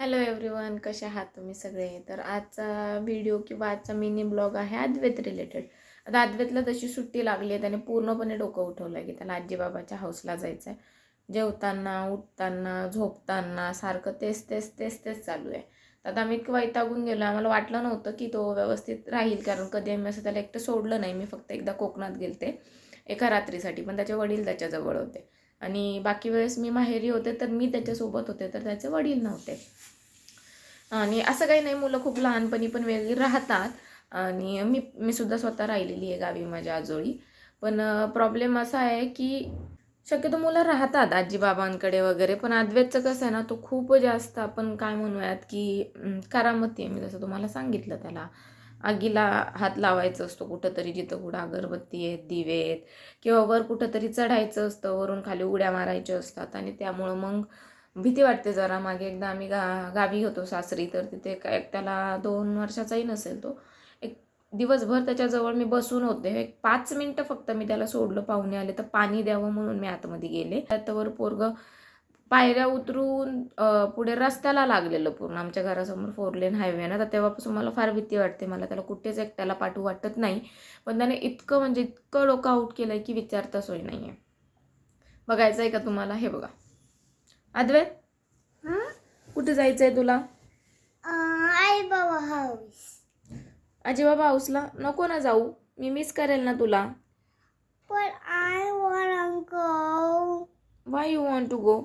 Hello everyone कसे आहात तुम्ही सगळे? तर आजचा व्हिडिओ किंवा आजचा मिनी ब्लॉग आहे अद्वैत रिलेटेड आता अद्वैतला तशी सुट्टी लागली आहे त्याने पूर्णपणे डोकं उठवलं आहे की त्याला आजीबाबाच्या हाऊसला जायचं आहे जेवताना उठताना झोपताना सारखं तेच तेच तेच तेच चालू आहे. तर आता आम्ही इतकं वैतागून गेलो आम्हाला वाटलं नव्हतं की तो व्यवस्थित राहील कारण कधी आम्ही असं त्याला एकटं सोडलं नाही. मी फक्त एकदा कोकणात गेलते एका रात्रीसाठी पण त्याचे वडील त्याच्याजवळ होते. आणि बाकी वेळेस मी माहेरी होते तर मी त्याच्यासोबत होते तर त्याचे वडील नव्हते. आणि असं काही नाही मुलं खूप लहानपणी पण वेगळी राहतात. आणि मी मी सुद्धा स्वतः राहिलेली आहे गावी माझ्या आजोळी. पण प्रॉब्लेम असा आहे की शक्यतो मुलं राहतात आजीबाबांकडे वगैरे पण अद्वैतचं कसं आहे ना तो खूप जास्त आपण काय म्हणूयात की करामती आहे. मी जसं तुम्हाला सांगितलं त्याला. आगीला हात लावायचं असतो कुठंतरी जिथं कुठं अगरबत्ती आहेत दिवे आहेत किंवा वर कुठंतरी चढायचं असतं वरून खाली उड्या मारायच्या असतात. आणि त्यामुळं मग भीती वाटते जरा. मागे एकदा आम्ही गा गावी होतो सासरी तर तिथे काय त्याला दोन वर्षाचाही नसेल तो. एक दिवसभर त्याच्याजवळ मी बसून होते. एक पाच मिनटं फक्त मी त्याला सोडलं पाहुणे आले तर पाणी द्यावं म्हणून मी आतमध्ये गेले. त्याच्यावर पोरगं पायऱ्या उतरून पुढे रस्त्याला लागलेलं पूर्ण. आमच्या घरासमोर फोर लेन हायवे ना तर तेव्हापासून मला फार भीती वाटते. मला त्याला कुठेच एकट्याला पाठवू वाटत नाही. पण त्याने इतकं म्हणजे इतकं डोकं आऊट केलं आहे की विचारता सोय नाही आहे बघायचं आहे का तुम्हाला? हे बघा. अद्वैत कुठे जायचं आहे तुला आई बाबा हाऊस आजीबाबा हाऊसला नको ना जाऊ. मी मिस करेल ना तुला. पण I wanna go. Why you want to go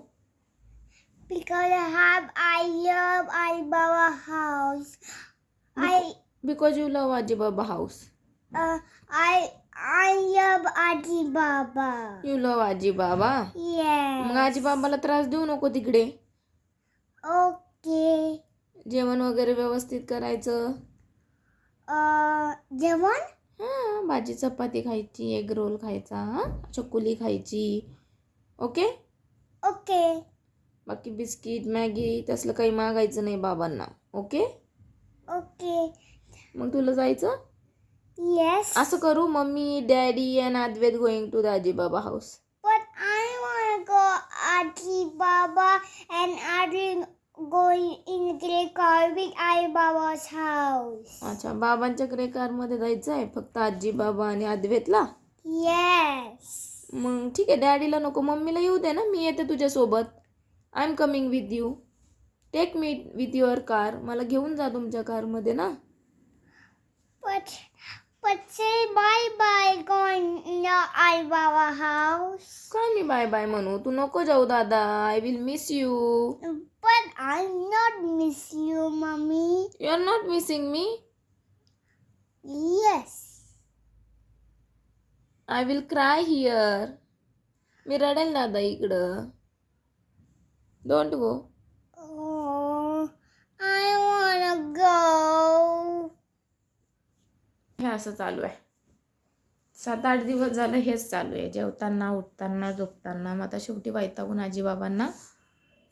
because I have I love आई बाबा house. I because you love आजीबाबा house uh I I love आजी बाबा. यू लव आजीबाबा मग Yes. आजीबाबाला त्रास देऊ नको तिकडे Okay. जेवण वगैरे व्यवस्थित करायचं Uh जेवण? हां भाजी चपाती खायची एग रोल खायचा हां चकुली खायची ओके Okay. बाकी बिस्किट मॅगी तसलं काही मागायचं नाही बाबांना ओके Okay. मग तुला जायचं Yes. असं करू mummy daddy and Advait going to the आजीबाबा house But I wanna go Auntie Baba and Adi going in the car with I Baba's house. अच्छा बाबांच्याकडे कारमध्ये जायचं आहे फक्त आजी बाबा आणि अद्वैतला Yes. मग ठीक आहे डॅडीला नको मम्मीला येऊ दे ना मी येते तुझ्यासोबत I am coming with you take me with your car मला घेऊन जा तुमच्या कारमध्ये ना. But but say bye bye going I house. काय मी बाय बाय म्हणू. तू नको जाऊ दादा. I will miss you But I not miss you, mommy. You are not missing me Yes. I will cry here मी रडेल दादा इकडं. Don't go Oh, I wanna go. हे असं चालू आहे. सात आठ दिवस झालं हेच चालू आहे. जेवताना उठताना झोपताना मग आता शेवटी वैतागून आजीबाबांना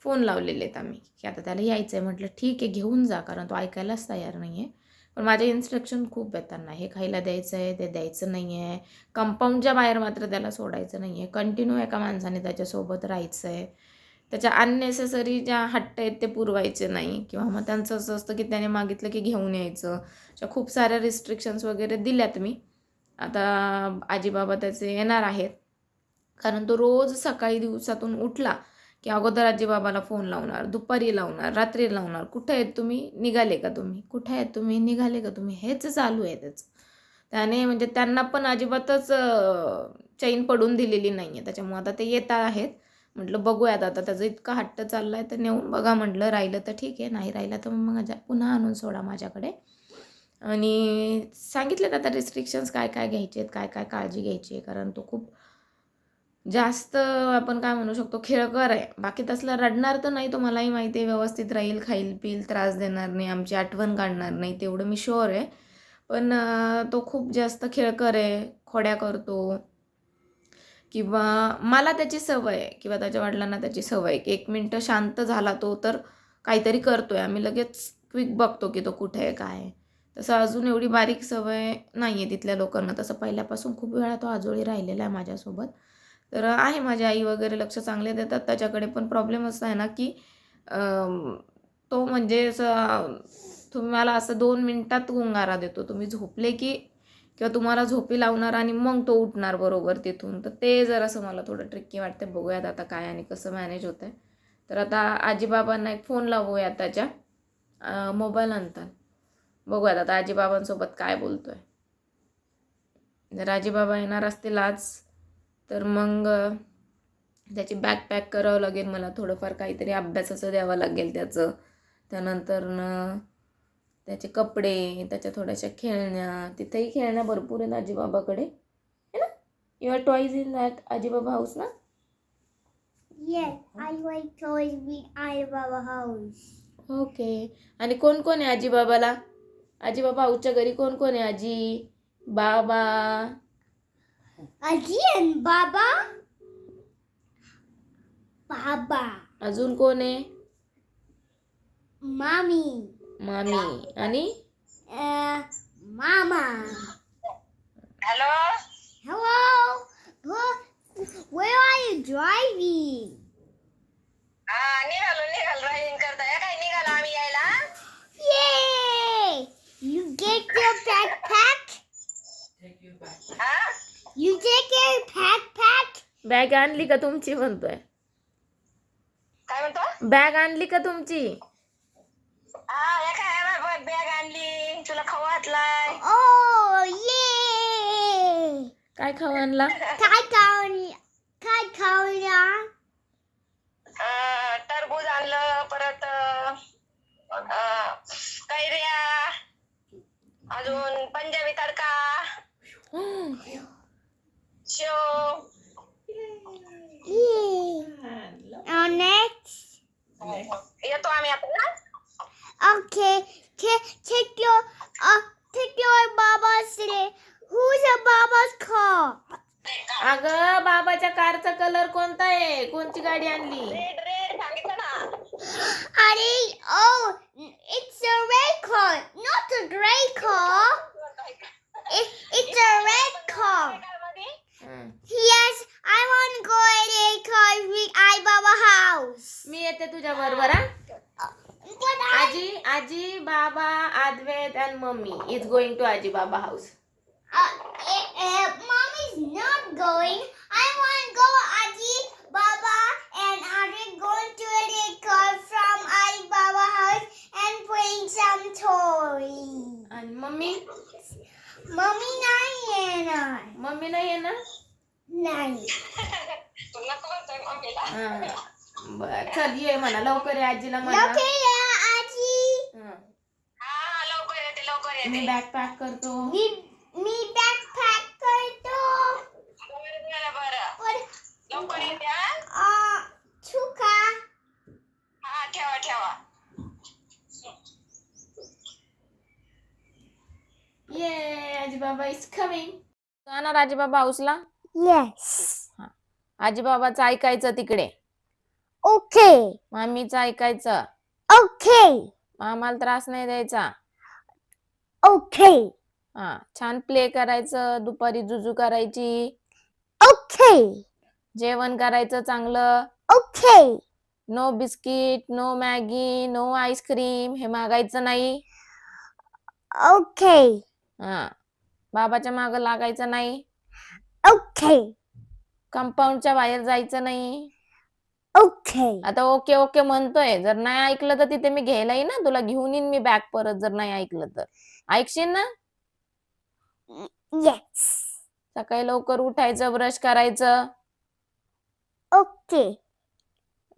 फोन लावलेले आहेत आम्ही. की आता त्याला यायचं आहे म्हटलं ठीक आहे घेऊन जा कारण तो ऐकायलाच तयार नाही आहे पण माझे इन्स्ट्रक्शन खूप आहेत त्यांना. हे खायला द्यायचं आहे ते द्यायचं नाही आहे कंपाऊंडच्या बाहेर मात्र त्याला सोडायचं नाही आहे कंटिन्यू एका माणसाने त्याच्यासोबत राहायचं आहे त्याच्या अननेसेसरी ज्या हट्ट आहेत ते पुरवायचे नाही. किंवा मग त्यांचं असं असतं की त्याने मागितलं की घेऊन यायचं. अशा खूप साऱ्या रिस्ट्रिक्शन्स वगैरे दिल्यात मी. आता आजीबाबा त्याचे येणार आहेत. कारण तो रोज सकाळी दिवसातून उठला की अगोदर आजीबाबाला फोन लावणार दुपारी लावणार रात्री लावणार. कुठे आहेत तुम्ही? निघाले का तुम्ही? कुठे आहेत तुम्ही? निघाले का तुम्ही? हेच चालू आहे त्याचं. त्याने म्हणजे त्यांना पण अजिबातच चैन पडून दिलेली नाही आहे त्याच्यामुळे आता ते येत आहेत. म्हटलं बघूयात आता त्याचं इतका हट्ट चालला आहे तर नेऊन बघा म्हटलं राहिलं तर ठीक आहे नाही राहिलं तर मग माझ्या पुन्हा आणून सोडा माझ्याकडे. आणि सांगितलेत आता रिस्ट्रिक्शन्स काय काय घ्यायचे आहेत काय काय काळजी घ्यायची आहे कारण तो खूप जास्त आपण काय म्हणू शकतो खेळकर आहे. बाकी तसलं रडणार तर नाही तो मलाही माहिती आहे व्यवस्थित राहील खाईल पिईल त्रास देणार नाही आमची आठवण काढणार नाही तेवढं मी शुअर आहे. पण तो खूप जास्त खेळकर आहे खोड्या करतो. किंवा मला त्याची सवय आहे किंवा त्याच्या वडिलांना त्याची सवय आहे की एक मिनटं शांत झाला तो तर काहीतरी करतो आहे आम्ही लगेच क्विक बघतो की तो कुठे आहे काय आहे. तसं अजून एवढी बारीक सवय नाही आहे तिथल्या लोकांना. तसं पहिल्यापासून खूप वेळा तो आजोळी राहिलेला आहे माझ्यासोबत. तर आहे माझी आई वगैरे लक्ष चांगले देतात. त्याच्याकडे पण प्रॉब्लेम असा आहे ना की तो म्हणजे असं तुम्हाला असं दोन मिनटात गुंगारा देतो. तुम्ही झोपले की किंवा तुम्हाला झोपी लावणार आणि मग तो उठणार बरोबर तिथून. तर ते जरासं मला थोडं ट्रिक्की वाटते बघूयात आता काय आणि कसं मॅनेज होतं आहे तर आता आजीबाबांना एक फोन लावूया त्याच्या. मोबाईल आणतात बघूयात आता आजीबाबांसोबत काय बोलतो आहे जर आजीबाबा येणार असतील आज तर मग त्याची बॅग पॅक करावं लागेल मला. थोडंफार काहीतरी अभ्यासाचं द्यावं लागेल त्याचं. त्यानंतर न त्याचे कपडे त्याच्या थोड्याशा खेळण्या तिथेही खेळण्या भरपूर आहेत आजीबाबाकडे है ना युअर टॉईज इन दॅट आजीबाबा हाऊस ना. ओके आणि कोण कोण आहे आजीबाबाला आजीबाबा हाऊसच्या घरी कोण कोण आहे आजी बाबा Again, Baba. Baba. अजून कोण आहे Mommy. मामी आणि Uh, Mama. Hello Where are you driving? हा निघालो निघालो ड्रायव्हिंग करताय काय निघालो आम्ही यायला? Yay! You get your backpack? हा? You take your backpack? Bag आणली का तुमची? म्हणतोय. काय म्हणतो? बॅग आणली का तुमची? काय खाऊ आणला काय खाऊ काय खाऊया अं, टरबूज आणलं परत अं, कैऱ्या अजून पंजाबी तडका शेव Yay! Now next. येतो आम्ही आता ना Okay, take, take your uh take your Baba's today. Who's your Baba's car? अगं बाबाच्या कारचा कलर कोणता आहे कोणची गाडी आणली रेड रेड सांगितलं ना Ari, it's a red car, not a gray car. It, it's a red car. मध्ये हं. Yes, I want to go in a car with I Baba house. मी येते तुझ्या बरोबर हा I, आजी आजी बाबा Advait and mummy is going to आजी बाबा house not going. I want to go Aji Baba and Ari going to a car from Ali Baba house and bring some toys. आणि मम्मी Mommy नाही येणार. Mummy नाही येणार नाही. तुला कळतोय मम्मीला हं. बर चल ये म्हणा लवकर ये आजीला म्हणा लवकर या आजी. हं. हा हा लवकर येते लवकर मी येते बॅग पॅक करतो इज कमिंग जाणार आजी बाबा हाऊसला Yes. आजी बाबाचं ऐकायचं तिकडे Okay. मामीचं ऐकायचं Okay. मामाला त्रास नाही द्यायचा Okay. हा छान प्ले करायचं दुपारी जुजू करायची Okay. जेवण करायचं चांगलं Okay. No biscuit no Maggi no ice cream हे मागायचं नाही Okay. हा बाबाच्या माग लागायचं नाही Okay. कंपाऊंडच्या बाहेर जायचं नाही Okay. आता ओके ओके म्हणतोय जर नाही ऐकलं तर तिथे मी घ्यायला येईन ना तुला घेऊन येईन मी बॅग परत जर नाही ऐकलं तर ऐकशील ना Yes. सकाळी लवकर उठायचं ब्रश करायचं Okay.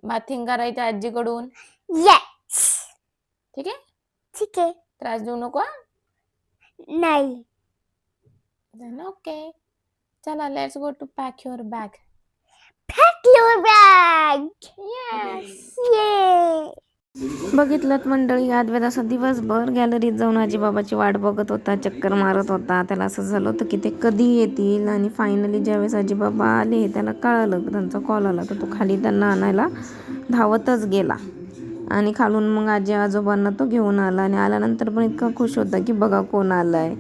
बाथिंग करायचं आजीकडून Yes. ठीक आहे ठीक आहे. त्रास देऊ नको नाही. ओके चला let's go to pack your bag Pack your bag. Yes Yay. बघितलं मंडळी आदवेद असा दिवसभर गॅलरीत जाऊन आजीबाबाची वाट बघत होता चक्कर मारत होता. त्याला असं झालं होतं की ते कधी येतील आणि फायनली ज्यावेळेस आजीबाबा आले त्याला कळालं त्यांचा कॉल आला. तर तो खाली त्यांना आणायला धावतच गेला. आणि खालून मग आजी आजोबांना तो घेऊन आला आणि आल्यानंतर पण इतका खुश होता की बघा कोण आलाय.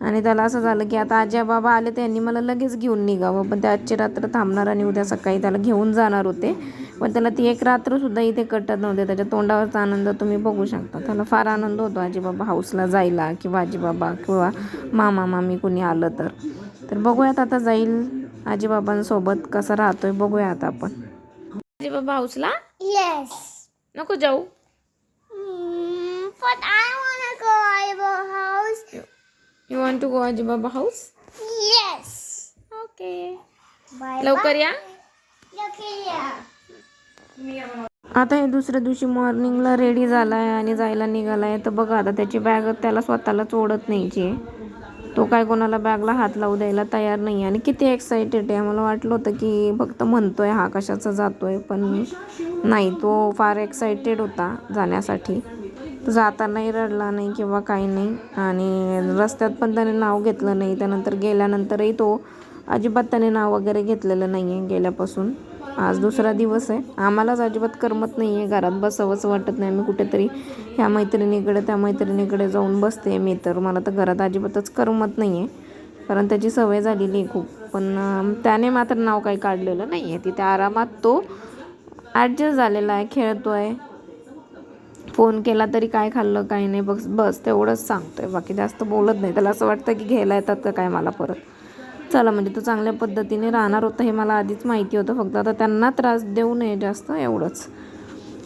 आणि त्याला असं झालं की आता आजी बाबा आले त्यांनी मला लगेच घेऊन निघावं. पण ते आजची रात्र थांबणार आणि उद्या सकाळी त्याला घेऊन जाणार होते. पण त्याला ती एक रात्रसुद्धा इथे कटत नव्हते. त्याच्या तोंडावरचा आनंद तुम्ही बघू शकता. त्याला फार आनंद होतो आजीबाबा हाऊसला जायला किंवा आजीबाबा किंवा मामा मामी कुणी आलं तर. तर बघूयात आता जाईल आजीबाबांसोबत कसं राहतोय बघूया आता आपण आजीबाबा हाऊसला? Yes. नको जाऊ. Go Ivo house. You want to go आजीबाबा house Yes. Okay. लवकर या. आता हे दुसऱ्या दिवशी मॉर्निंगला रेडी झाला आहे आणि जायला निघाला आहे तर बघा आता त्याची बॅग त्याला स्वतःलाच ओढत न्यायची आहे. तो काय कोणाला बॅगला हात लावू द्यायला तयार नाही आणि किती एक्सायटेड आहे. मला वाटलं होतं की फक्त म्हणतोय हा कशाचा जातोय पण नाही. तो फार एक्सायटेड होता जाण्यासाठी. जातानाही रडला नाही किंवा काही नाही. आणि रस्त्यात पण त्याने नाव घेतलं नाही. त्यानंतर गेल्यानंतरही तो अजिबात त्याने नाव वगैरे घेतलेलं नाही आहे गेल्यापासून. आज दुसरा दिवस आहे. आम्हालाच अजिबात करमत नाही आहे घरात बसावंच वाटत नाही. आम्ही कुठेतरी ह्या मैत्रिणीकडे त्या मैत्रिणीकडे जाऊन बसते मी तर. मला तर घरात अजिबातच करमत नाही आहे कारण त्याची सवय झालेली आहे खूप. पण त्याने मात्र नाव काही काढलेलं नाही आहे तिथे आरामात तो ॲडजस्ट झालेला आहे खेळतो आहे फोन केला तरी काय खाल्लं काय नाही बस बस तेवढंच सांगतोय. बाकी जास्त बोलत नाही. त्याला असं वाटतं की घ्यायला येतात का काय मला परत. चला म्हणजे तो चांगल्या पद्धतीने राहणार होता हे मला आधीच माहिती होतं. फक्त आता त्यांना त्रास देऊ नये जास्त एवढंच.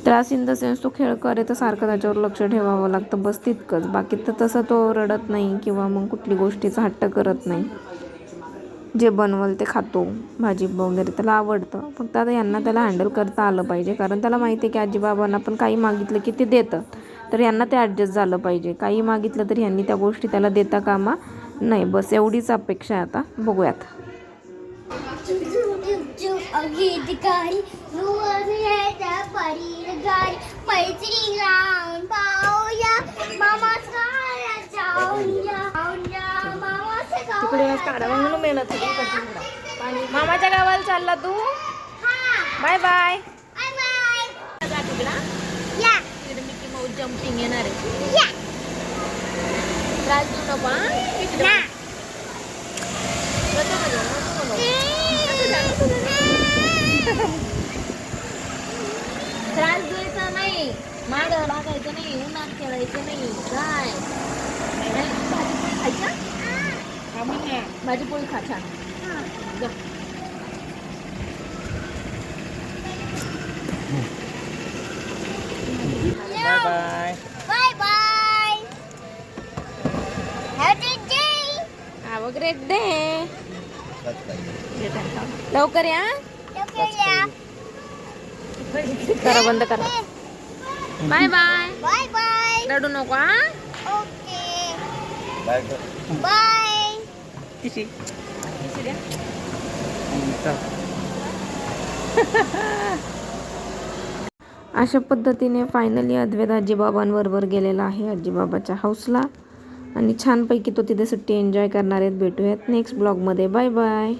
त्रास इन द सेन्स तो खेळ करे तर सारखं त्याच्यावर लक्ष ठेवावं लागतं. बस तितकंच. बाकी तर तसं तो रडत नाही किंवा मग कुठली गोष्टीचा हट्ट करत नाही. जे बनवल ते खातो भाजी वगैरे त्याला आवडतं. फक्त आता यांना त्याला हँडल करता आलं पाहिजे. कारण त्याला माहिती आहे की आजीबाबांना पण काही मागितलं की ते देतं तर यांना ते ॲडजस्ट झालं पाहिजे. काही मागितलं तर यांनी त्या गोष्टी त्याला देता कामा नाही. बस एवढीच अपेक्षा आहे आता. बघूयात. गीत मामाचं गाव मामाच्या गावाला चालला तू? हा बाय बाय बाय बाय या जम्पिंग येणार आहे. या त्रास देऊ नको त्रास द्यायचा नाही. माग लागायचं नाही उन्हात खेळायचं नाही. काय? भाजी पोळी खा छान. Have a good day. Have a great day लवकर या लवकर या. करा बंद करा बाय बाय Bye bye. रडू नको हा Okay. Bye. तिशी अशा पद्धतीने फायनली अद्वैत आजीबाबांबरोबर गेलेला आहे आजीबाबाच्या हाऊसला आणि छानपैकी तो तिथे सुट्टी एन्जॉय करणार आहेत. भेटूयात नेक्स्ट ब्लॉगमध्ये बाय बाय